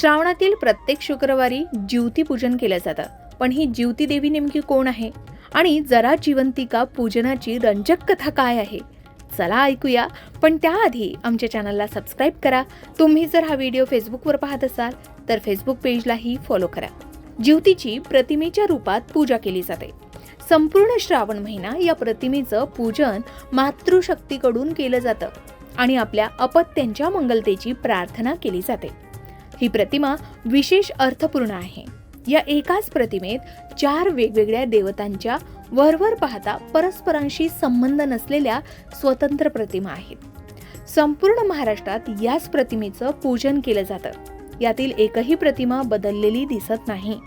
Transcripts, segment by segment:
श्रावणातील प्रत्येक शुक्रवारी ज्योती पूजन केलं जातं. पण ही ज्योती देवी नेमकी कोण आहे? आणि जरा जिवंतिका पूजनाची रंजक कथा काय आहे? चला ऐकूया. पण त्याआधी आमच्या चॅनलला सबस्क्राईब करा. तुम्ही जर हा व्हिडिओ फेसबुकवर पाहत असाल तर फेसबुक पेजलाही फॉलो करा. ज्योतीची प्रतिमेच्या रूपात पूजा केली जाते. संपूर्ण श्रावण महिना या प्रतिमेचं पूजन मातृशक्तीकडून केलं जातं. आणि आपल्या अपत्यांच्या मंगलतेची प्रार्थना केली जाते. ही प्रतिमा विशेष अर्थपूर्ण आहे. या एकाच प्रतिमेत चार वेगवेगळ्या देवतांच्या वरवर पाहता परस्परांशी संबंध नसलेल्या स्वतंत्र प्रतिमा आहेत. संपूर्ण महाराष्ट्रात याच प्रतिमेचं पूजन केलं जातं. यातील एकही प्रतिमा बदललेली दिसत नाही.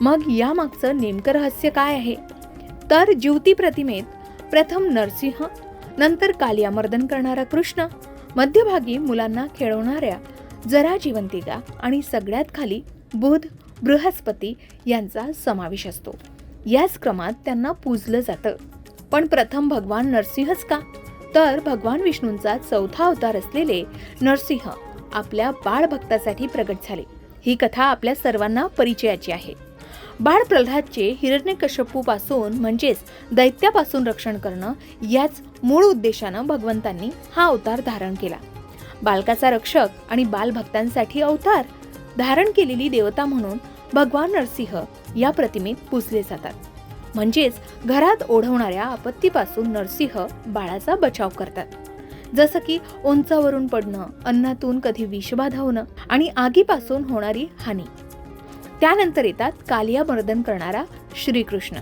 मग यामागचं नेमकं रहस्य काय आहे? तर ज्योती प्रतिमेत प्रथम नरसिंह नंतर कालियामर्दन करणारा कृष्ण मध्यभागी मुलांना खेळवणाऱ्या जरा जीवंतिका आणि सगळ्यात खाली बुध बृहस्पती यांचा समावेश असतो. याच क्रमात त्यांना पूजलं जातं. पण प्रथम भगवान नरसिंहच का? तर भगवान विष्णूंचा चौथा अवतार असलेले नरसिंह आपल्या बाळभक्तासाठी प्रगट झाले. ही कथा आपल्या सर्वांना परिचयाची आहे. बाळ प्रल्हादचे हिरण्यकश्यपू म्हणजेच दैत्यापासून रक्षण करणं याच मूळ उद्देशानं भगवंतांनी हा अवतार धारण केला. बालकाचा रक्षक आणि बालभक्तांसाठी अवतार धारण केलेली देवता म्हणून भगवान नरसिंह या प्रतिमेत पूजले जातात. म्हणजेच घरात ओढवणाऱ्या आपत्तीपासून नरसिंह बाळाचा बचाव करतात. जसं की उंचावरून पडणं अन्नातून कधी विषबाधा होणं आणि आगीपासून होणारी हानी. त्यानंतर येतात कालिया मर्दन करणारा श्रीकृष्ण.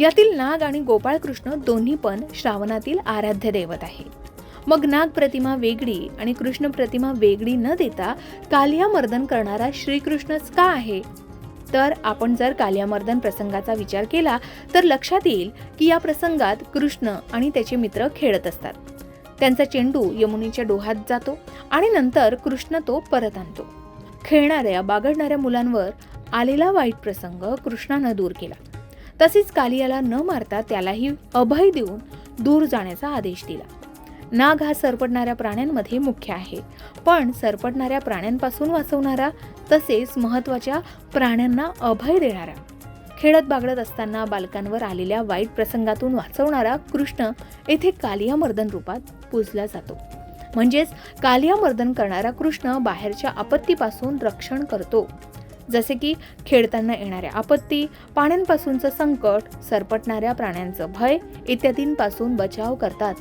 यातील नाग आणि गोपाळकृष्ण दोन्ही पण श्रावणातील आराध्य दैवत आहे. मग नाग प्रतिमा वेगळी आणि कृष्ण प्रतिमा वेगळी न देता कालियामर्दन करणारा श्रीकृष्णच का आहे? तर आपण जर कालियामर्दन प्रसंगाचा विचार केला तर लक्षात येईल की या प्रसंगात कृष्ण आणि त्याचे मित्र खेळत असतात. त्यांचा चेंडू यमुनेच्या डोहात जातो आणि नंतर कृष्ण तो परत आणतो. खेळणाऱ्या बागडणाऱ्या मुलांवर आलेला वाईट प्रसंग कृष्णानं दूर केला. तसेच कालियाला न मारता त्यालाही अभय देऊन दूर जाण्याचा आदेश दिला. नाग हा सरपडणाऱ्या प्राण्यांमध्ये मुख्य आहे. पण सरपडणाऱ्या प्राण्यांपासून वाचवणारा तसेच महत्त्वाच्या प्राण्यांना अभय देणारा. खेळत बागडत असताना बालकांवर आलेल्या वाईट प्रसंगातून वाचवणारा कृष्ण येथे कालिया मर्दन रूपात पूजला जातो. म्हणजेच कालिया मर्दन करणारा कृष्ण बाहेरच्या आपत्तीपासून रक्षण करतो. जसे की खेळताना येणाऱ्या आपत्ती पाण्यांपासूनचं संकट सरपटणाऱ्या प्राण्यांचं भय इत्यादींपासून बचाव करतात.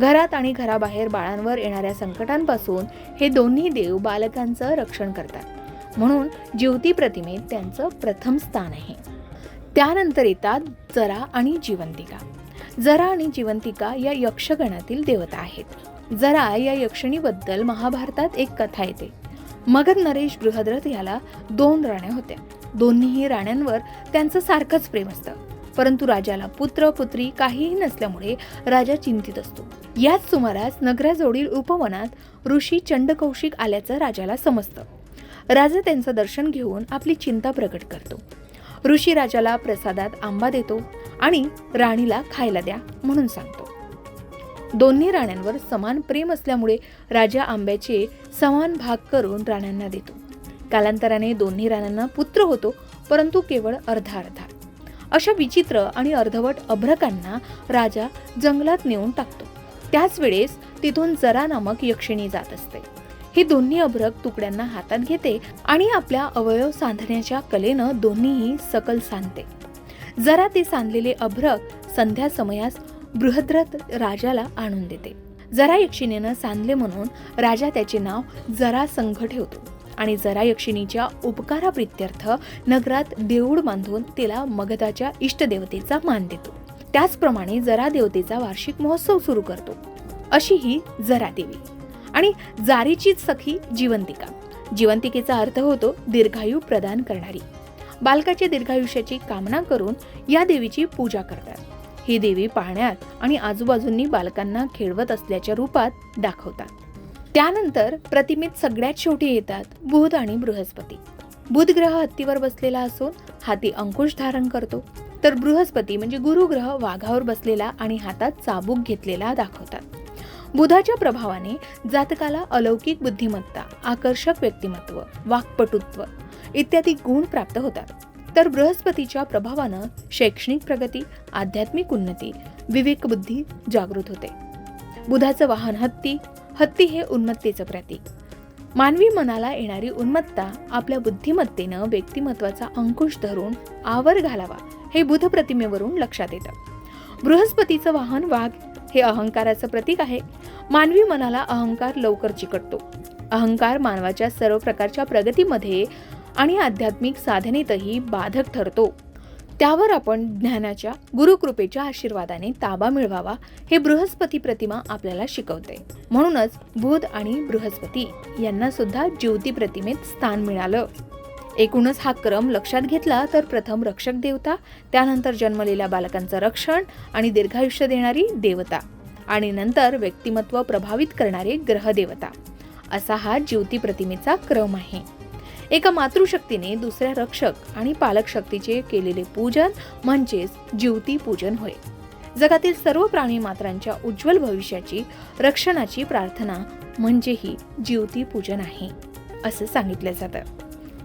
घरात आणि घराबाहेर बाळांवर येणाऱ्या संकटांपासून हे दोन्ही देव बालकांचं रक्षण करतात. म्हणून ज्योती प्रतिमेत त्यांचं प्रथम स्थान आहे. त्यानंतर येतात जरा आणि जिवंतिका. जरा आणि जिवंतिका या यक्षगणातील देवता आहेत. जरा या यक्षिणीबद्दल महाभारतात एक कथा येते. मगध नरेश बृहद्रथ याला दोन राण्या होत्या. दोन्हीही राण्यांवर त्यांचं सारखंच प्रेम असतं. परंतु राजाला पुत्र पुत्री काहीही नसल्यामुळे राजा चिंतित असतो. याच सुमारास नगराजवळील उपवनात ऋषी चंडकौशिक आल्याचं राजाला समजतं. राजा त्यांचं दर्शन घेऊन आपली चिंता प्रकट करतो. ऋषी राजाला प्रसादात आंबा देतो आणि राणीला खायला द्या म्हणून सांगतो. दोन्ही राण्यांवर समान प्रेम असल्यामुळे राजा आंब्याचे समान भाग करून राण्यांना देतो. कालांतराने दोन्ही राण्यांना पुत्र होतो परंतु केवळ अर्धा अर्धा अशा विचित्र आणि अर्धवट अभ्रकांना राजा जंगलात नेऊन टाकतो. त्याच वेळेस तिथून जरा नामक यक्षिणी जात असते. ही दोन्ही अभ्रक तुकड्यांना हातात घेते आणि आपल्या अवयव सांधण्याच्या कलेनं दोन्हीही सकल सांधते. जरा ते सांधलेले अभ्रक संध्या समयास बृहद्रथ राजाला आणून देते. जरा यक्षिणीनं सांधले म्हणून राजा त्याचे नाव जरा संघ ठेवतो. आणि जरा यक्षिणीच्या उपकाराप्रित्यर्थ नगरात देऊळ बांधून तिला मगधाच्या इष्टदेवतेचा मान देतो. त्याचप्रमाणे जरा देवतेचा वार्षिक महोत्सव सुरू करतो. अशी ही जरा देवी. आणि जारीचीच सखी जिवंतिका. जिवंतिकेचा अर्थ होतो दीर्घायू प्रदान करणारी. बालकाच्या दीर्घायुष्याची कामना करून या देवीची पूजा करतात. ही देवी पाहण्यात आणि आजूबाजूंनी बालकांना खेळवत असल्याच्या रूपात दाखवतात. त्यानंतर प्रतिमेत सगळ्यात शेवटी येतात बुध आणि बृहस्पती. बुध ग्रह हत्तीवर बसलेला असून हाती अंकुश धारण करतो. तर बृहस्पती म्हणजे गुरुग्रह वाघावर बसलेला आणि हातात चाबूक घेतलेला दाखवतात. बुधाच्या प्रभावाने जातकाला अलौकिक बुद्धिमत्ता आकर्षक व्यक्तिमत्व वाक्पटुत्व इत्यादी गुण प्राप्त होतात. तर बृहस्पतीच्या प्रभावानं शैक्षणिक प्रगती आध्यात्मिक उन्नती विवेकबुद्धी जागृत होते. बुधाचं वाहन हत्ती हत्ती हे उन्मत्तेचं प्रतीक. मानवी मनाला येणारी उन्मत्ता आपल्या बुद्धिमत्तेनं व्यक्तिमत्वाचा अंकुश धरून आवर घालावा हे बुध प्रतिमेवरून लक्षात येतं. बृहस्पतीचं वाहन वाघ हे अहंकाराचं प्रतीक आहे. मानवी मनाला अहंकार लवकर चिकटतो. अहंकार मानवाच्या सर्व प्रकारच्या प्रगतीमध्ये आणि आध्यात्मिक साधनेतही बाधक ठरतो. त्यावर आपण ज्ञानाच्या गुरुकृपेच्या आशीर्वादाने ताबा मिळवावा हे बृहस्पती प्रतिमा आपल्याला शिकवते. म्हणूनच बुध आणि बृहस्पती यांना सुद्धा ज्योती प्रतिमेत स्थान मिळालं. एकूणच हा क्रम लक्षात घेतला तर प्रथम रक्षक देवता त्यानंतर जन्मलेल्या बालकांचं रक्षण आणि दीर्घायुष्य देणारी देवता आणि नंतर व्यक्तिमत्व प्रभावित करणारे ग्रहदेवता असा हा ज्योती प्रतिमेचा क्रम आहे. एका मातृशक्तीने दुसऱ्या रक्षक आणि पालक शक्तीचे केलेले पूजन म्हणजेच जीवती पूजन होय. जगातील सर्व प्राणी मात्रांच्या उज्ज्वल भविष्याची रक्षणाची प्रार्थना म्हणजे ही जीवती पूजन आहे असं सांगितलं जातं.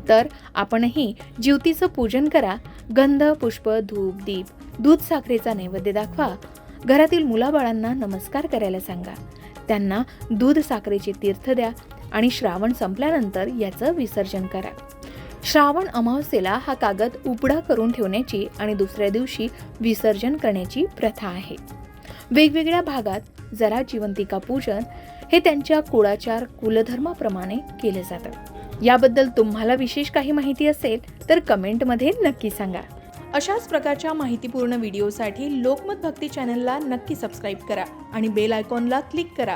तर आपणही जीवतीचं पूजन करा. गंध पुष्प धूप दीप दूध साखरेचा नैवेद्य दाखवा. घरातील मुलाबाळांना नमस्कार करायला सांगा. त्यांना दूध साखरेचे तीर्थ द्या. आणि श्रावण संपल्यानंतर याचं विसर्जन करा. श्रावण अमावस्येला हा कागद उपडा करून ठेवण्याची आणि दुसऱ्या दिवशी विसर्जन करण्याची प्रथा आहे. वेगवेगळ्या भागात जरा जिवंतिका पूजन हे त्यांच्या कुळाचार कुलधर्माप्रमाणे केले जातं. याबद्दल तुम्हाला विशेष काही माहिती असेल तर कमेंटमध्ये नक्की सांगा. अशाच प्रकारच्या माहितीपूर्ण व्हिडिओसाठी लोकमत भक्ती चॅनलला नक्की सबस्क्राईब करा आणि बेल आयकॉनला क्लिक करा.